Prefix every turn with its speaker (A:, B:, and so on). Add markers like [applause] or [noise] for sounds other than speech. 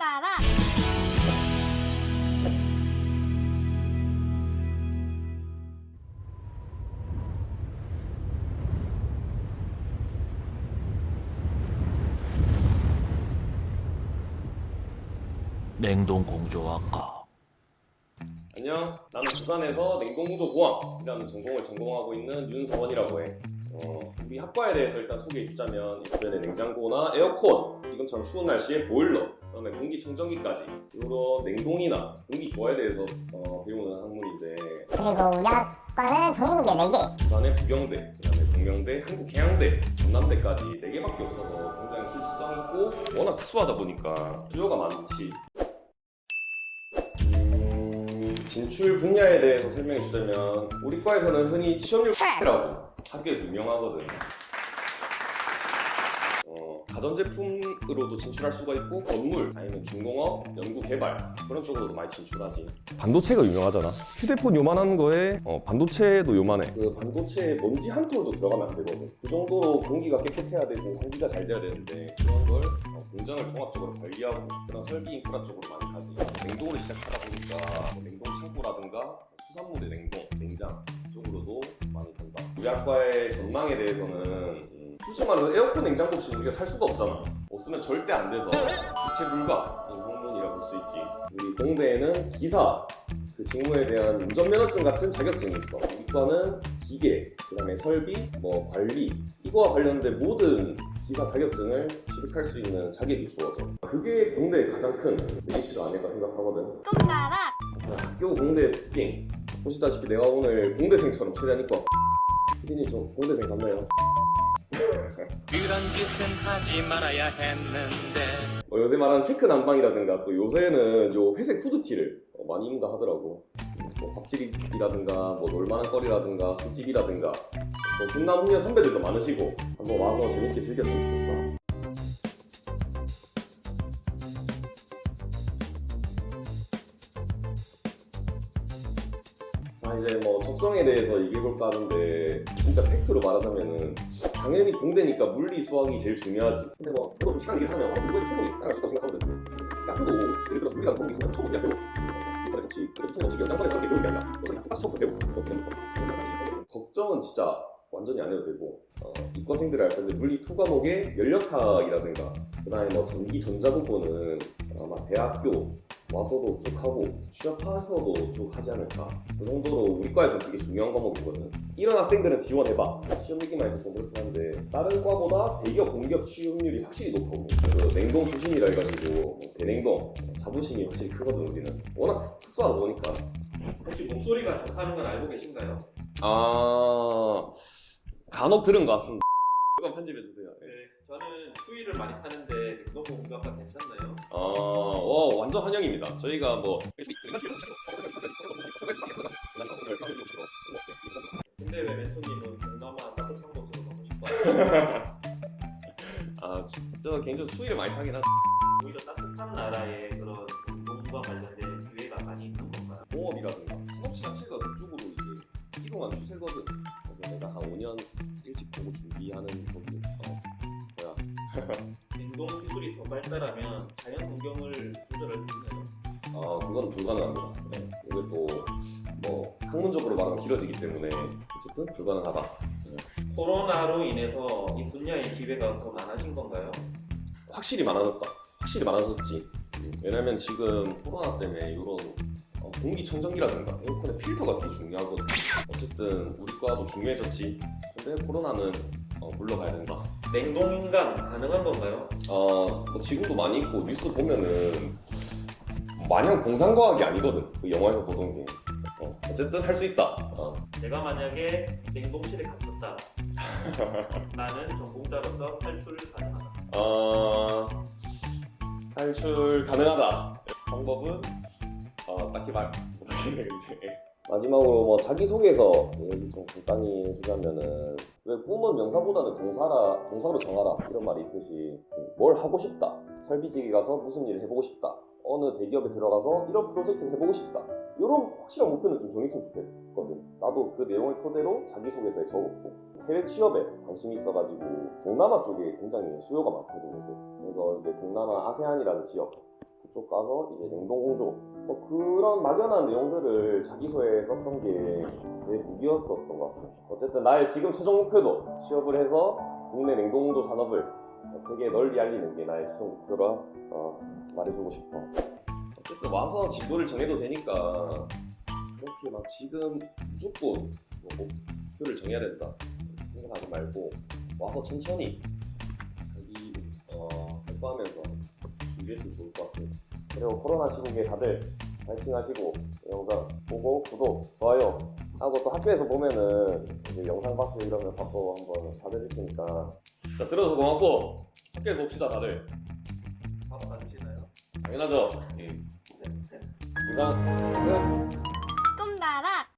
A: 나라
B: 냉동 공조학과
C: 안녕. 나는 부산에서 냉동구조 공학이라는 전공을 전공하고 있는 윤서원이라고 해. 어, 우리 학과에 대해서 일단 소개해 주자면 주변에 냉장고나 에어컨, 지금처럼 추운 날씨에 보일러, 그다음에 공기청정기까지 이런 냉동이나 공기 조화에 대해서 어, 배우는 학문인데
D: 그리고 우리 학과는 전국에 4개
C: 부산의 부경대, 그다음에 동명대, 한국해양대, 전남대까지 4개밖에 없어서 굉장히 희소성 있고 워낙 특수하다 보니까 수요가 많지. 음, 진출 분야에 대해서 설명해 주자면 우리 과에서는 흔히 취업률 라고 학교에서 유명하거든. 어, 가전제품으로도 진출할 수가 있고 건물 아니면 중공업, 연구개발 그런 쪽으로도 많이 진출하지. 반도체가 유명하잖아. 휴대폰 요만한 거에 어, 반도체도 요만해. 그 반도체에 먼지 한 톨도 들어가면 안 되거든. 그 정도로 공기가 깨끗해야 되고 환기가 잘 돼야 되는데 그런 걸 어, 공장을 종합적으로 관리하고 그런 설비 인프라 쪽으로 많이 가지. 냉동으로 시작하다 보니까 뭐 냉동 창고라든가 수산물의 냉동, 냉장 쪽으로도 많이 간다. 우리 학과의 전망에 대해서는 음, 솔직히 말해서 에어컨 냉장고 없이 우리가 살 수가 없잖아. 없으면 절대 안 돼서 이체 불가인 학문이라고 볼 수 있지. 우리 공대에는 기사 그 직무에 대한 운전면허증 같은 자격증이 있어. 이과는 기계, 그 다음에 설비, 뭐 관리 이거와 관련된 모든 기사 자격증을 취득할 수 있는 자격이 주어져. 그게 공대의 가장 큰 메리트가 아닐까 생각하거든.
A: 꿈나라
C: 자, 학교 공대 특징 보시다시피 내가 오늘 공대생처럼 최대한 입고 피디님 좀 공대생 같나요?
E: 그런 짓은 하지 말아야 했는데.
C: 뭐 요새 말하는 체크 난방이라든가 또 요새는 요 회색 후드티를 어, 많이 입는다 하더라고. 뭐 밥집이라든가 뭐 놀만한 거리라든가 술집이라든가. 뭐 훈남 후녀 선배들도 많으시고 한번 와서 재밌게 즐겼으면 좋겠다 뭐 적성에 대해서 얘기해볼까 하는데 진짜 팩트로 말하자면은 당연히 공대니까 물리 수학이 제일 중요하지. 근데 뭐 저도 좀 시간 얘기를 하면 아, 이거 충분히 따라갈 수 있다고 생각하거든 학교도 예를 들어서 물리라는 과목이 있으면 처음부터 배워 이번에 같이 그래도 총이 없이 연장선에서 이렇게 배우는 게 아니라 어차피 똑같이 처음부터 배우고. 그렇게 하는 거. 걱정은 진짜 완전히 안 해도 되고 어, 이과생들이 알 건데 물리 2 과목의 연력학이라든가 그 다음에 뭐 전기 전자 부분은 아마 대학교 와서도 쭉 하고 취업해서도 쭉 하지 않을까? 그 정도로 우리 과에서 되게 중요한 과목이거든. 이런 학생들은 지원해봐. 시험 얘기만 해서 좀 그렇긴 한데 다른 과보다 대기업 공기업 취업률이 확실히 높고 그 냉동 수신이라 해가지고 뭐 대냉동 자부심이 확실히 크거든 우리는. 워낙 특수하다 보니까.
F: 혹시 목소리가 좋다는 건 알고 계신가요?
C: 아 간혹 들은 것 같습니다 이거 편집해 주세요
F: 네, 저는 추위를 많이 타는데 냉동고 공부학과 괜찮나요?
C: 어, 어, 완전 환영입니다. 저희가 뭐
F: 근데 왜 멘토님은 동남아 따뜻한 곳으로 가고 싶어요? [laughs]
C: 아, 저 개인적으로 추위를 많이 타긴 하죠.
F: 오히려 따뜻한 나라의 그런 운동과 관련된 기회가 많이 있는 건가요?
C: 공업이라든가 산업체 자체가 그쪽으로 이제 이동한 추세거든. 내가 한 5년 일찍 보고 준비하는 거기. 어, 뭐야?
F: 냉동 기술이 더 발달하면 자연 환경을 조절할 수 있나요?
C: 아, 그건 불가능합니다. 네. 이게 또뭐 학문적으로 말하면 길어지기 때문에 어쨌든 불가능하다.
F: 코로나로 인해서 이 분야의 기회가 더 많아진 건가요?
C: 확실히 많아졌다. 확실히 많아졌지. 음, 왜냐면 지금 코로나 때문에 이런 어, 공기청정기라든가 에어컨의 필터가 되게 중요하거든. 어쨌든 우리 과도 중요해졌지. 근데 코로나는 어, 물러가야 된다.
F: 냉동 인간 가능한 건가요?
C: 어, 뭐 지금도 많이 있고 뉴스 보면은 마냥 공상과학이 아니거든. 그 영화에서 보던 게. 어, 어쨌든 할 수 있다. 어.
F: 내가 만약에 냉동실에 갇혔다. [laughs] 나는 전공자로서 탈출을 가능하다.
C: 어, 탈출 가능하다. 방법은 어, 딱히 말 못하겠네 근데. 마지막으로 뭐 자기소개서 얘기 좀 간단히 해주자면은 왜 꿈은 명사보다는 동사라 동사로 정하라 이런 말이 있듯이 뭘 하고 싶다 설비직에 가서 무슨 일을 해보고 싶다 어느 대기업에 들어가서 이런 프로젝트를 해보고 싶다 이런 확실한 목표는 좀 정했으면 좋겠거든 나도 그 내용을 토대로 자기소개서에 적었고 해외 취업에 관심이 있어가지고 동남아 쪽에 굉장히 수요가 많거든 요새 그래서 이제 동남아 아세안이라는 지역 그쪽 가서 이제 냉동 공조 뭐 그런 막연한 내용들을 자기소에 썼던 게 내 무기였었던 것 같아요. 어쨌든 나의 지금 최종 목표도 취업을 해서 국내 냉동 공조 산업을 세계에 널리 알리는 게 나의 최종 목표라 어, 말해주고 싶어. 어쨌든 와서 진도를 정해도 되니까 그렇게 막 지금 무조건 뭐 목표를 정해야 된다 생각하지 말고 와서 천천히 자기 어, 공부하면서 준비했으면 좋을 것 같아요. 그리고 코로나 시국에 다들 파이팅 하시고 이 영상 보고 구독, 좋아요 하고 또 학교에서 보면은 이제 영상 봤어 이러면 바로 한번 사드릴 테니까. 자 들어서 고맙고 학교에서 봅시다 다들.
F: 밥 사주시나요?
C: 당연하죠. 이상 끝